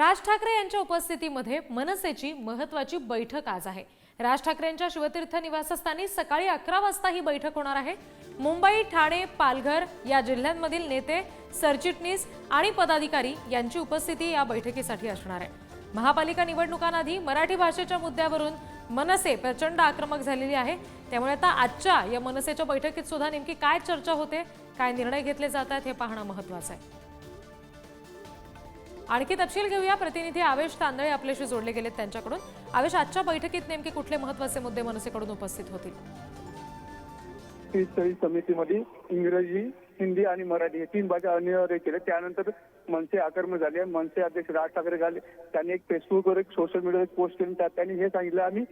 राज ठाकरे यांच्या उपस्थितीमध्ये मनसेची महत्वाची बैठक आज आहे. राज ठाकरेंच्या शिवतीर्थ निवासस्थानी सकाळी अकरा वाजता ही बैठक होणार आहे. मुंबई ठाणे पालघर या जिल्ह्यांमधील नेते सरचिटणीस आणि पदाधिकारी यांची उपस्थिती या बैठकीसाठी असणार आहे. महापालिका निवडणुकांआधी मराठी भाषेच्या मुद्द्यावरून मनसे प्रचंड आक्रमक झालेली आहे. त्यामुळे आता आजच्या या मनसेच्या बैठकीत सुद्धा नेमकी काय चर्चा होते काय निर्णय घेतले जात आहेत हे पाहणं महत्वाचं आहे. आणखी तपशील घेऊया. प्रतिनिधी आवेश तांदळे आपल्याशी जोडले गेलेत त्यांच्याकडून. आवेश आजच्या बैठकीत नेमके कुठले महत्त्वाचे मुद्दे मनसेकडून उपस्थित होतील? समितीमध्ये इंग्रजी हिंदी आणि मराठी हे तीन भाषा अनिवार्य केले. त्यानंतर मनसे आक्रमक झाले. मनसे अध्यक्ष राज ठाकरे झाले. त्यांनी एक फेसबुकवर एक सोशल मीडियावर एक पोस्ट केली. त्यात त्यांनी हे सांगितलं आम्ही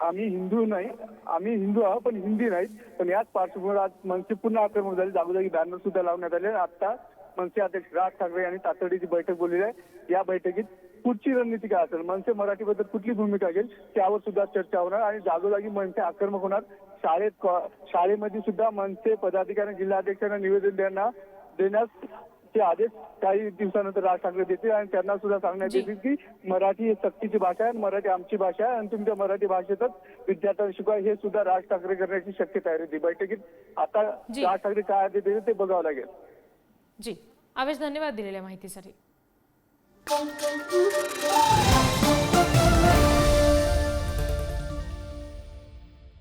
आम्ही हिंदू नाही. आम्ही हिंदू आहोत पण हिंदी नाही पण याच पार्श्वभूमीवर आज मनसे पुन्हा आक्रमक झाले. जागोजागी बॅनर सुद्धा लावण्यात आले. आता मनसे अध्यक्ष राज ठाकरे यांनी तातडीची बैठक बोलली आहे. या बैठकीत पुढची रणनीती काय असेल? मनसे मराठीबद्दल कुठली भूमिका घेईल? त्यावर सुद्धा चर्चा होणार आणि जागोजागी मनसे आक्रमक होणार. शाळेत शाळेमध्ये सुद्धा मनसे पदाधिकारी जिल्हाध्यक्षांना निवेदन देणार देण्यास चे आदेश काही दिवसानंतर राज ठाकरे देतील आणि त्यांना सुद्धा सांगण्यात. येतील की मराठी ही सक्तीची भाषा आहे मराठी आमची भाषा आहे आणि तुमच्या मराठी भाषेतच विद्यार्थ्यांना शिकवा. हे सुद्धा राज ठाकरे करण्याची शक्यता आहे. ती बैठकीत आता. राज ठाकरे काय देते ते बघावं लागेल. जी. आवेश धन्यवाद दिलेल्या माहितीसाठी.